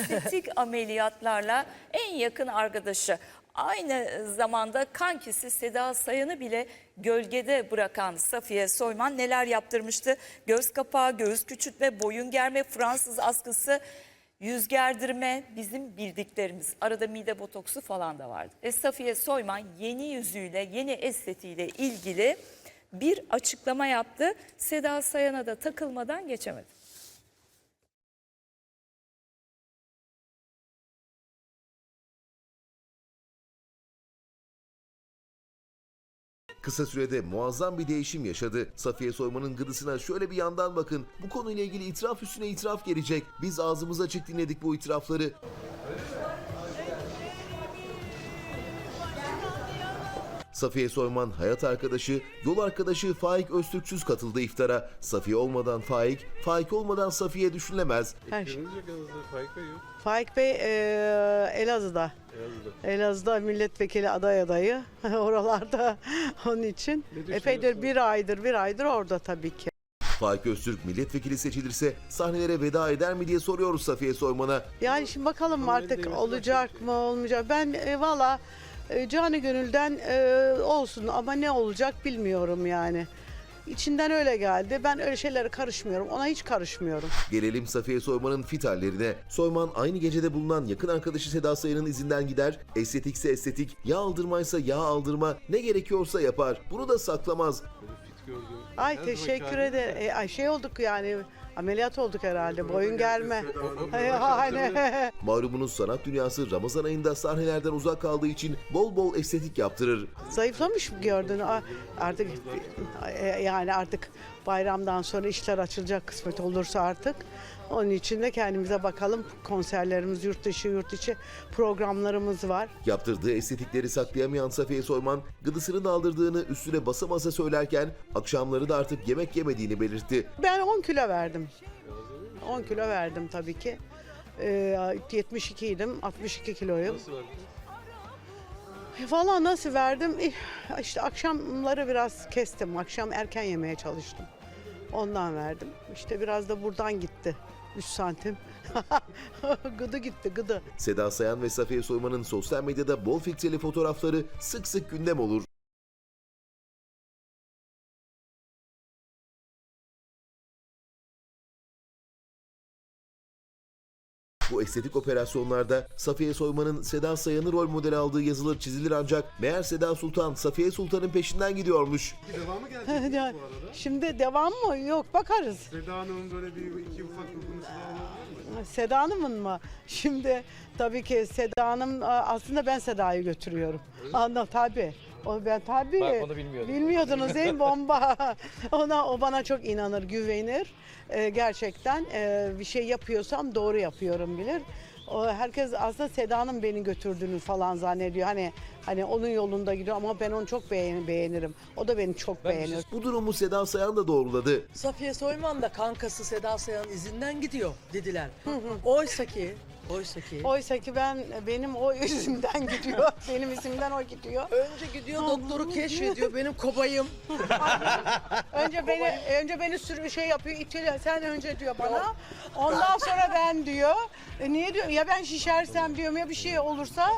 estetik ameliyatlarla en yakın arkadaşı. Aynı zamanda kankisi Seda Sayan'ı bile gölgede bırakan Safiye Soyman neler yaptırmıştı? Göz kapağı, göğüs küçültme, boyun germe, Fransız askısı, yüz gerdirme bizim bildiklerimiz. Arada mide botoksu falan da vardı. Ve Safiye Soyman yeni yüzüyle, yeni estetiğiyle ilgili bir açıklama yaptı. Seda Sayan'a da takılmadan geçemedi. Kısa sürede muazzam bir değişim yaşadı. Safiye Soyman'ın gıdısına şöyle bir yandan bakın. Bu konuyla ilgili itiraf üstüne itiraf gelecek. Biz ağzımız açık dinledik bu itirafları. Safiye Soyman hayat arkadaşı, yol arkadaşı Faik Öztürk'süz katıldı iftara. Safiye olmadan Faik, Faik olmadan Safiye düşünülemez. Her şey. Faik Bey yok. Faik Bey eee, Elazığ'da. Elazığ'da. Elazığ'da milletvekili aday adayı. Oralarda onun için. Epeydir bir aydır bir aydır orada tabii ki. Faik Öztürk milletvekili seçilirse sahnelere veda eder mi diye soruyoruz Safiye Soyman'a. Yani şimdi bakalım artık olacak mı olmayacak. Ben e, valla e, canı gönülden e, olsun ama ne olacak bilmiyorum yani. İçinden öyle geldi. Ben öyle şeylere karışmıyorum. Ona hiç karışmıyorum. Gelelim Safiye Soyman'ın fit hallerine. Soyman aynı gecede bulunan yakın arkadaşı Seda Sayan'ın izinden gider. Estetikse estetik, yağ aldırmaysa yağ aldırma, ne gerekiyorsa yapar. Bunu da saklamaz. Ay teşekkür ederim. E, ay şey olduk yani ameliyat olduk herhalde. Boyun o- Aynen. Malumunun sanat dünyası Ramazan ayında sahnelerden uzak kaldığı için bol bol estetik yaptırır. Zayıflamış mı gördün? Artık e, yani artık bayramdan sonra işler açılacak kısmet olursa artık. Onun için de kendimize bakalım. Konserlerimiz yurt dışı yurt içi programlarımız var. Yaptırdığı estetikleri saklayamayan Safiye Soyman, gıdısını da aldırdığını üstüne basa basa söylerken akşamları da artık yemek yemediğini belirtti. Ben 10 kilo verdim. 10 kilo verdim tabii ki. Ee, 72 idim, 62 kiloyum. Nasıl? Valla nasıl verdim? İşte akşamları biraz kestim. Akşam erken yemeye çalıştım. Ondan verdim. İşte biraz da buradan gitti. 3 santim. gıdı gitti gıdı. Seda Sayan ve Safiye Soyman'ın sosyal medyada bol filtreli fotoğrafları sık sık gündem olur. Estetik operasyonlarda Safiye Soyman'ın Seda Sayan'ı rol model aldığı yazılır çizilir ancak meğer Seda Sultan Safiye Sultan'ın peşinden gidiyormuş. Devamı gelecek Yani bu arada. Şimdi devam mı? Yok bakarız. Seda Hanım'ın böyle bir iki ufak dokunusu daha olabilir mi? Seda Hanım'ın mı? Şimdi tabii ki Seda Hanım aslında ben Seda'yı götürüyorum. Anla tabii. O ben tabii. Bak, onu bilmiyordum. Bilmiyordunuz değil mi? Bomba. Ona o bana çok inanır, güvenir. Ee, gerçekten e, bir şey yapıyorsam doğru yapıyorum bilir. O, herkes aslında Seda'nın beni götürdüğünü falan zannediyor. Hani hani onun yolunda gidiyor ama ben onu çok beğen, beğenirim. O da beni çok Ben bir beğenir. Bu durumu Seda Sayan da doğruladı. Safiye Soyman da kankası Seda Sayan'ın izinden gidiyor dediler. Oysa ki, oysa ki Oysa ki ben benim o yüzümden gidiyor. benim isimden o gidiyor. önce gidiyor doktoru keşfediyor benim kobayım. Önce beni önce beni sürü şey yapıyor, iteliyor. Sen önce diyor bana. Ondan sonra ben diyor. E, niye diyor? Ya ben şişersem diyorum ya bir şey olursa.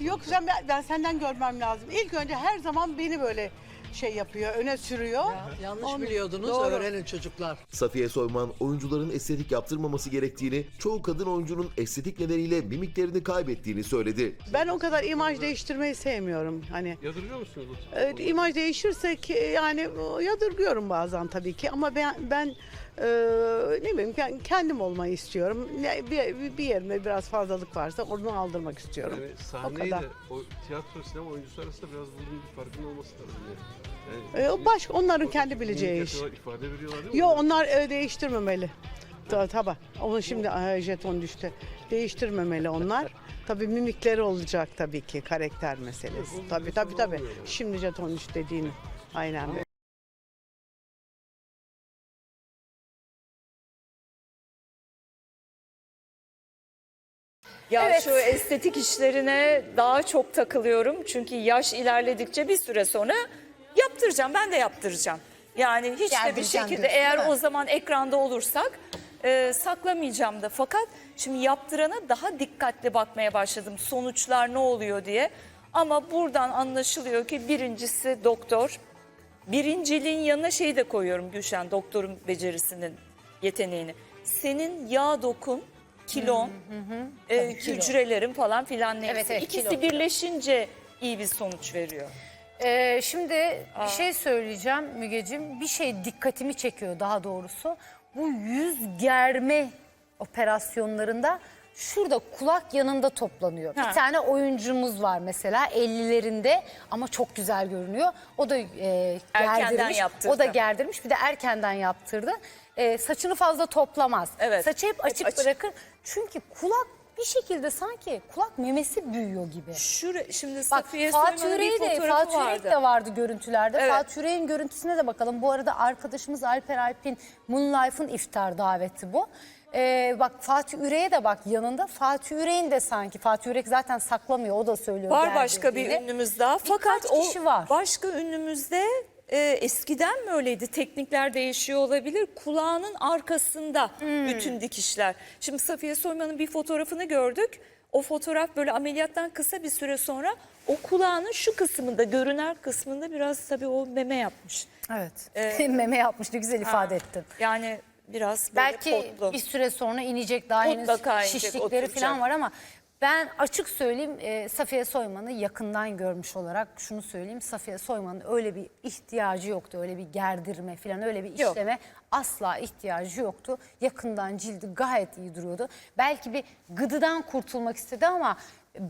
Yok sen ben, ben senden görmem lazım. İlk önce her zaman beni böyle şey yapıyor, öne sürüyor. Yanlış Onu- biliyordunuz Doğru. öğrenin çocuklar. Safiye Soyman oyuncuların estetik yaptırmaması gerektiğini, çoğu kadın oyuncunun estetik nedeniyle mimiklerini kaybettiğini söyledi. Ben o kadar imaj değiştirmeyi sevmiyorum. Hani Yadırgıyor musunuz? bu? e, imaj değişirse ki yani o, yadırgıyorum bazen tabii ki ama ben ben e, ne bileyim kendim olmayı istiyorum. Bir, bir yerime biraz fazlalık varsa onu aldırmak istiyorum. Yani o sahneyle kadar. o tiyatro sinema oyuncusu arasında biraz bunun bir farkın olması lazım. Yani. Yani E, o baş onların kendi mimik bileceği iş. ifade veriyorlar değil mi? Onlar e, değiştirmemeli. Ta, tabii. Onun şimdi e, jeton düştü. Değiştirmemeli onlar. Tabii mimikleri olacak tabii ki karakter meselesi. Tabii tabii tabii. Şimdi jeton düştü dediğini. Aynen. Ya şu estetik işlerine daha çok takılıyorum. Çünkü yaş ilerledikçe bir süre sonra yaptıracağım. Ben de yaptıracağım. Yani hiç de bir şekilde diyorsun, eğer o zaman ekranda olursak e, saklamayacağım da. Fakat şimdi yaptırana daha dikkatli bakmaya başladım. Sonuçlar ne oluyor diye. Ama buradan anlaşılıyor ki birincisi doktor. Birinciliğin yanına şeyi de koyuyorum Gülşen doktorun becerisinin yeteneğini. Senin yağ dokun, kilon, e, hücrelerin falan filan neyse. Evet, evet, İkisi kilo. birleşince iyi bir sonuç veriyor. Ee, şimdi bir şey söyleyeceğim Mügeciğim. Bir şey dikkatimi çekiyor daha doğrusu. Bu yüz germe operasyonlarında şurada kulak yanında toplanıyor. Ha. Bir tane oyuncumuz var mesela 50'lerinde ama çok güzel görünüyor. O da e, Erkenden gerdirmiş. yaptırdı. O da gerdirmiş bir de erkenden yaptırdı. E, saçını fazla toplamaz. Evet. Saçı hep açık, açık. bırakır. Çünkü kulak bir şekilde sanki kulak memesi büyüyor gibi. Şura, şimdi Bak Safiye Fatih Soyman'ın bir Yüreği de, fotoğrafı Fatih Yürek vardı. de vardı görüntülerde. Evet. Fatih Yürek'in görüntüsüne de bakalım. Bu arada arkadaşımız Alper Alp'in Moonlife'ın iftar daveti bu. Ee, bak Fatih Yürek'e de bak yanında. Fatih Yürek'in de sanki. Fatih Yürek zaten saklamıyor o da söylüyor. Var başka bir ünlümüz daha. Fakat Birkaç o kişi var. başka ünlümüzde e, eskiden mi öyleydi? Teknikler değişiyor olabilir. Kulağının arkasında Hmm. bütün dikişler. Şimdi Safiye Soyman'ın bir fotoğrafını gördük. O fotoğraf böyle ameliyattan kısa bir süre sonra o kulağının şu kısmında, görünen kısmında biraz tabii o meme yapmış. Evet. Meme yapmış ne güzel ifade ettin. Yani biraz böyle Belki potlu. bir süre sonra inecek daha henüz Mutlaka inecek, şişlikleri oturacak. falan var ama ben açık söyleyeyim e, Safiye Soyman'ı yakından görmüş olarak şunu söyleyeyim. Safiye Soyman'ın öyle bir ihtiyacı yoktu. Öyle bir gerdirme falan öyle bir Yok. işleme asla ihtiyacı yoktu. Yakından cildi gayet iyi duruyordu. Belki bir gıdıdan kurtulmak istedi ama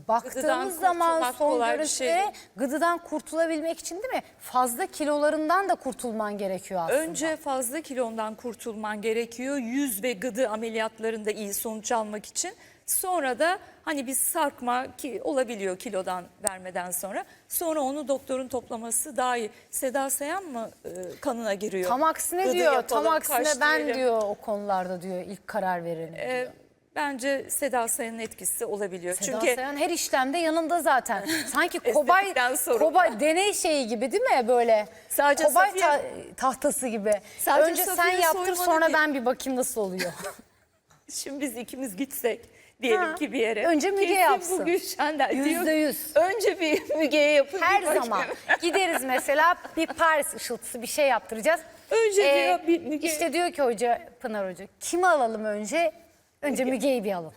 baktığımız zaman kurtulmak son kolay bir şey görüntülere değil. gıdıdan kurtulabilmek için değil mi? Fazla kilolarından da kurtulman gerekiyor aslında. Önce fazla kilondan kurtulman gerekiyor. Yüz ve gıdı ameliyatlarında iyi sonuç almak için. Sonra da hani bir sarkma ki olabiliyor kilodan vermeden sonra. Sonra onu doktorun toplaması daha iyi. Seda Sayan mı e, kanına giriyor? Tam aksine Gıdı diyor. yapalım, Tam aksine kaş ben diyelim. diyor o konularda diyor ilk karar verelim. E, diyor. bence Seda Sayan'ın etkisi olabiliyor. Seda Çünkü Sayan her işlemde yanında zaten. Sanki kobay Estetikten sorumlu. kobay deney şeyi gibi değil mi böyle? Sadece kobay Safiye- ta- tahtası gibi. Sadece Önce sen Safiye yaptır Soyman'ın sonra bir- ben bir bakayım nasıl oluyor. şimdi biz ikimiz gitsek diyelim Ha, ki bir yere. önce Müge Kesin yapsın. bu Gülşen'den. Yüzde yüz. Önce bir Müge'ye yapın. Her bir zaman gideriz mesela bir Paris ışıltısı bir şey yaptıracağız. Önce diyor bir Müge- İşte diyor ki hoca Pınar Hoca kimi alalım önce? Önce Müge'yi bir alın.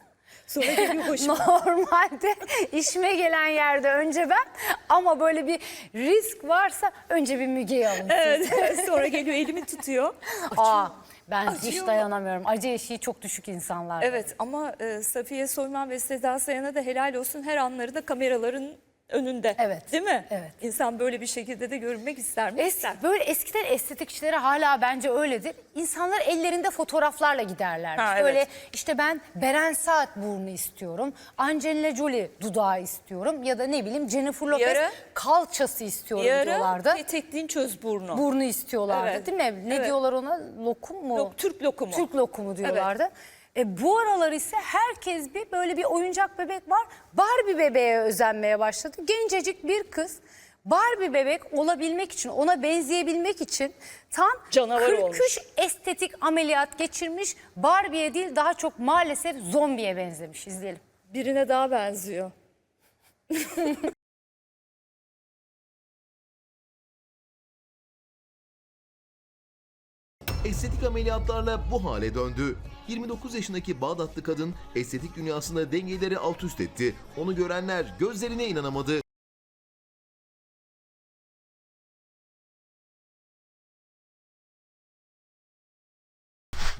Sonra geliyor başıma. Normalde işime gelen yerde önce ben ama böyle bir risk varsa önce bir Müge'yi alın. Evet, sonra geliyor elimi tutuyor. Aa, ben hiç Acıyor mu? dayanamıyorum. Acı eşiği çok düşük insanlar. Evet ama e, Safiye Soyman ve Seda Sayan'a da helal olsun her anları da kameraların önünde. Evet, Değil mi? evet. İnsan böyle bir şekilde de görünmek ister mi? Es, İster. böyle eskiden estetikçileri hala bence öyledir. İnsanlar ellerinde fotoğraflarla giderlermiş. Ha, evet. Böyle işte ben Beren Saat burnu istiyorum. Angelina Jolie dudağı istiyorum. Ya da ne bileyim Jennifer Lopez ara- kalçası istiyorum ara diyorlardı. petekliğin çöz burnu. Burnu istiyorlardı Evet, değil mi? Ne evet. diyorlar ona? Lokum mu? Lok- Türk lokumu. Türk lokumu diyorlardı. E, bu aralar ise herkes bir böyle bir oyuncak bebek var. Barbie bebeğe özenmeye başladı. Gencecik bir kız Barbie bebek olabilmek için, ona benzeyebilmek için tam Canavar 43 olmuş. estetik ameliyat geçirmiş. Barbie'ye değil daha çok maalesef zombiye benzemiş. İzleyelim. Birine daha benziyor. Estetik ameliyatlarla bu hale döndü. 29 yaşındaki Bağdatlı kadın estetik dünyasında dengeleri alt üst etti. Onu görenler gözlerine inanamadı.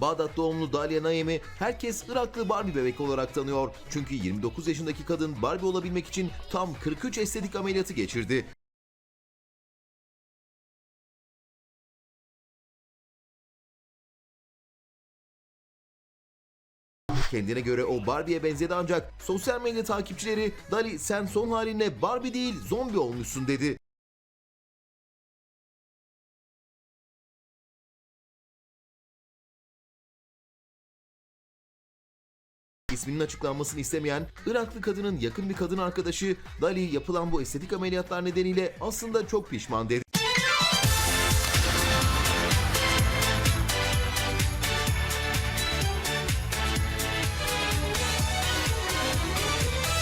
Bağdat doğumlu Dalia Naim'i herkes Iraklı Barbie bebek olarak tanıyor. Çünkü 29 yaşındaki kadın Barbie olabilmek için tam 43 estetik ameliyatı geçirdi. Kendine göre o Barbie'ye benzedi ancak sosyal medya takipçileri Dali sen son haline Barbie değil zombi olmuşsun dedi. İsminin açıklanmasını istemeyen Iraklı kadının yakın bir kadın arkadaşı Dali yapılan bu estetik ameliyatlar nedeniyle aslında çok pişman dedi.